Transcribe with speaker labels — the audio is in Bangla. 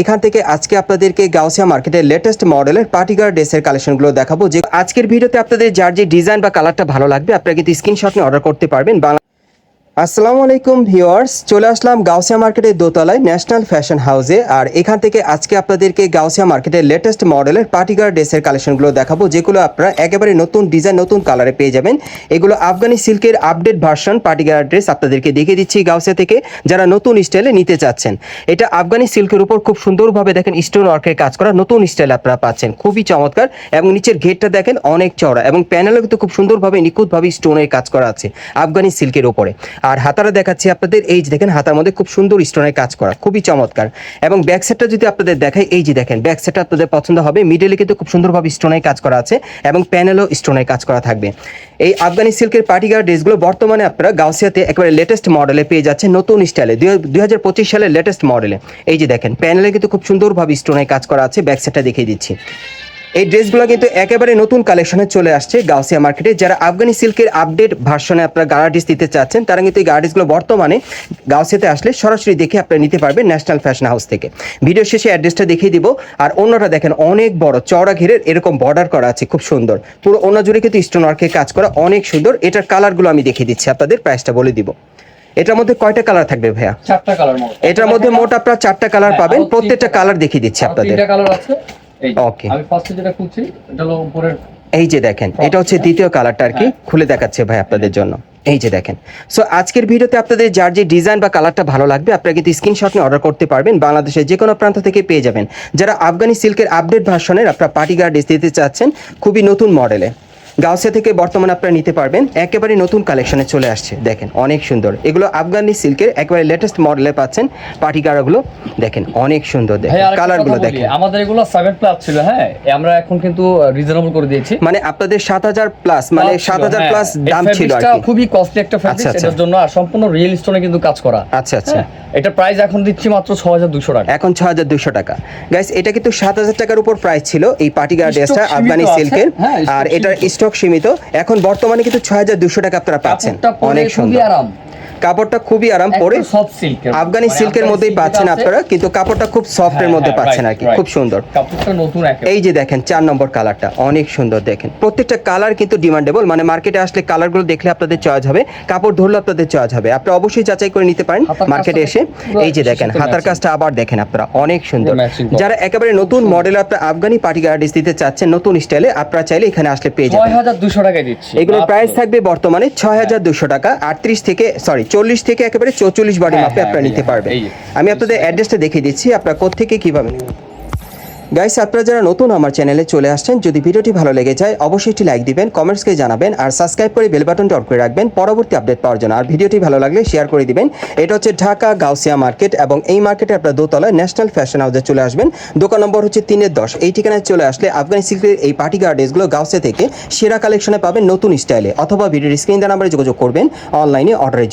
Speaker 1: এখান থেকে আজকে আপনাদেরকে গাউসিয়া মার্কেটের লেটেস্ট মডেলের পার্টিগার ড্রেসের কালেকশনগুলো দেখাবো। যে আজকের ভিডিওতে আপনাদের যার যে ডিজাইন বা কালারটা ভালো লাগবে, আপনারা কিন্তু স্ক্রিনশট নিয়ে অর্ডার করতে পারবেন। আসসালামু আলাইকুম ভিউয়ার্স, চলে আসলাম গাউসিয়া মার্কেটের দোতলায় ন্যাশনাল ফ্যাশন হাউসে। আর এখান থেকে আজকে আপনাদেরকে গাউসিয়া মার্কেটের লেটেস্ট মডেলের পার্টিগার ড্রেসের কালেকশনগুলো দেখাবো, যেগুলো আপনারা একেবারে নতুন ডিজাইন নতুন কালারে পেয়ে যাবেন। এগুলো আফগানি সিল্কের আপডেট ভার্সন পার্টিগার ড্রেস আপনাদেরকে দেখিয়ে দিচ্ছি গাউসিয়া থেকে, যারা নতুন স্টাইলে নিতে চাচ্ছেন। এটা আফগানি সিল্কের উপর খুব সুন্দরভাবে দেখেন স্টোন ওয়ার্কের কাজ করা নতুন স্টাইল আপনারা পাচ্ছেন, খুবই চমৎকার। এবং নিচের ঘেরটা দেখেন অনেক চওড়া, এবং প্যানেলও কিন্তু খুব সুন্দরভাবে নিখুঁতভাবে স্টোনের কাজ করা আছে আফগানি সিল্কের উপরে। আর হাতারা দেখাচ্ছি আপনাদের, এই যে দেখেন হাতার মধ্যে খুব সুন্দর স্টোনের কাজ করা, খুবই চমৎকার। এবং ব্যাক সাইডটা যদি আপনাদের দেখাই, এই যে দেখেন ব্যাক সাইডটা আপনাদের পছন্দ হবে মিডলে কিন্তু খুব সুন্দরভাবে স্টোনের কাজ করা আছে এবং প্যানেলও স্টোনের কাজ করা থাকবে। এই আফগানি সিল্কের পার্টিগার ড্রেসগুলো বর্তমানে আপনারা গাউসিয়াতে একেবারে লেটেস্ট মডেলে পেয়ে যাচ্ছে নতুন স্টাইলে দুই হাজার পঁচিশ সালের লেটেস্ট মডেলে এই যে দেখেন প্যানেলে কিন্তু খুব সুন্দরভাবে স্টোনের কাজ করা আছে ব্যাক সাইডটা দেখিয়ে দিচ্ছি। এই ড্রেসগুলো কিন্তু একেবারে নতুন কালেকশনে চলে আসছে গাউসিয়া মার্কেটে। যারা আফগানি সিল্কের আপডেট ভার্সনে আপনারা গার্ডিস দিতে চাচ্ছেন তারা কিন্তু এই গার্ডিসগুলো বর্তমানে গাউসিয়াতে আসলে সরাসরি দেখে আপনারা নিতে পারবেন ন্যাশনাল ফ্যাশন হাউস থেকে। ভিডিও শেষে অ্যাড্রেসটা দেখিয়ে দিব। আর অন্যটা দেখেন অনেক বড় চওড়া ঘিরের এরকম বর্ডার করা আছে খুব সুন্দর। পুরো অন্য জুড়ে কিন্তু স্টোন ওয়ার্কের কাজ করা অনেক সুন্দর। এটার কালারগুলো আমি দেখিয়ে দিচ্ছি আপনাদের প্রাইসটা বলে দিব। এটার মধ্যে কয়টা কালার থাকবে ভাইয়া?
Speaker 2: চারটা কালার
Speaker 1: এটার মধ্যে মোট আপনারা চারটা কালার
Speaker 2: হ্যাঁ,
Speaker 1: পাবেন প্রত্যেকটা কালার দেখিয়ে দিচ্ছি আপনাদের।
Speaker 2: কালার আছে। যে, আমি ফার্স্টে যেটা খুলছি এটা হলো উপরের
Speaker 1: এই যে দেখেন এটা হচ্ছে দ্বিতীয় কালারটা আর কি খুলে দেখাচ্ছে ভাই আপনাদের জন্য। এই যে দেখেন। সো আজকের ভিডিওতে আপনাদের যার যে ডিজাইন বা কালারটা ভালো লাগবে আপনারা কিন্তু স্ক্রিনশট নিয়ে অর্ডার করতে পারবেন। বাংলাদেশের যে কোনো প্রান্ত থেকে পেয়ে যাবেন। যারা আফগানি সিল্কের আপডেট ভার্সনের আপনারা পার্টি গার্ড দিতে চাচ্ছেন খুবই নতুন মডেলে গাউসিয়া থেকে বর্তমানে আপনারা নিতে পারবেন। একেবারে নতুন কালেকশনে চলে আসছে। দেখেন অনেক সুন্দর। এগুলো আফগানি সিল্কের একেবারে লেটেস্ট মডেলে পাচ্ছেন। পার্টি গার্ডগুলো দেখেন অনেক সুন্দর দেখেন। কালারগুলো দেখেন।
Speaker 2: আমাদের এগুলো 7 প্লাস ছিল হ্যাঁ? আমরা এখন কিন্তু রিজনেবল করে দিয়েছি।
Speaker 1: মানে আপনাদের সাত হাজার প্লাস মানে
Speaker 2: Plus ছিল,
Speaker 1: সাত হাজার
Speaker 2: হ্যাঁ।
Speaker 1: প্লাস দাম ছিল আর কি।
Speaker 2: খুবই কস্টলি একটা ফ্যাব্রিক
Speaker 1: আচ্ছা, আচ্ছা।
Speaker 2: এটার জন্য আর সম্পূর্ণ রিয়েল স্টোনে কিন্তু কাজ করা।
Speaker 1: আচ্ছা আচ্ছা।
Speaker 2: হ্যাঁ, এটা প্রাইস এখন দিচ্ছি মাত্র 6200 টাকা।
Speaker 1: এখন ছ হাজার দুশো টাকা। গাইস এটা কিন্তু সাত হাজার টাকার উপর প্রাইস ছিল এই
Speaker 2: Stock
Speaker 1: ড্রেসটা আফগানি সিল্কের।
Speaker 2: হ্যাঁ,
Speaker 1: আর এটার। স্টক সীমিত। এখন বর্তমানে কিন্তু ছয় হাজার দুশো টাকা আপনারা পাচ্ছেন। অনেক সুন্দর। কাপড়টা খুবই আরাম পরে
Speaker 2: সফট
Speaker 1: আফগানি সিল্কের মধ্যেই পাচ্ছেন আপনারা কিন্তু কাপড়টা খুব সফটের মধ্যে পাচ্ছেন আর কি খুব সুন্দর।
Speaker 2: কাপড়টা নতুন
Speaker 1: এই যে দেখেন চার নম্বর কালারটা অনেক সুন্দর দেখেন। প্রত্যেকটা কালার কিন্তু ডিমান্ডেবল মানে মার্কেটে আসলে কালারগুলো দেখলে আপনাদের চয়েস হবে কাপড় ধরলে আপনাদের চয়েস হবে। আপনারা অবশ্যই যাচাই করে নিতে পারেন মার্কেটে এসে। এই যে দেখেন হাতার কাজটা আবার দেখেন আপনারা অনেক সুন্দর। যারা একেবারে নতুন মডেল আপনার আফগানি পার্টি গার্ডিস দিতে চাচ্ছেন নতুন স্টাইলে আপনারা চাইলে এখানে আসলে পেয়ে যাবেন।
Speaker 2: 6200 টাকায় দিচ্ছি।
Speaker 1: এগুলোর প্রাইস থাকবে বর্তমানে ছয় হাজার দুশো টাকা আটত্রিশ থেকে সরি চল্লিশ থেকে একেবারে চৌচল্লিশ বাড়ি
Speaker 2: হ্যাঁ,
Speaker 1: মাপে
Speaker 2: হ্যাঁ,
Speaker 1: আপনারা নিতে পারবেন। আমি আপনাদের অ্যাড্রেসটা দেখিয়ে দিচ্ছি আপনারা কোথেকে কীভাবে গাইস আপনারা যারা নতুন আমার চ্যানেলে চলে আসছেন যদি ভিডিওটি ভালো লেগে যায় অবশ্যই একটি লাইক দিবেন কমেন্টসকে জানাবেন আর সাবস্ক্রাইব করে বেল বাটনটা অন করে রাখবেন পরবর্তী আপডেট পাওয়ার জন্য। আর ভিডিওটি ভালো লাগলে শেয়ার করে দিবেন। এটা হচ্ছে ঢাকা গাউসিয়া মার্কেট এবং এই মার্কেটে আপনারা দোতলায় ন্যাশনাল ফ্যাশন হাউসে চলে আসবেন। দোকান নম্বর হচ্ছে তিনের দশ। এই ঠিকানায় চলে আসলে আফগানি সিল্কের এই পার্টি গার্ডেসগুলো গাউসিয়া থেকে সেরা কালেকশনে পাবেন নতুন স্টাইলে অথবা ভিডিওর স্ক্রিন নাম্বারে যোগাযোগ করবেন অনলাইনে অর্ডারের জন্য।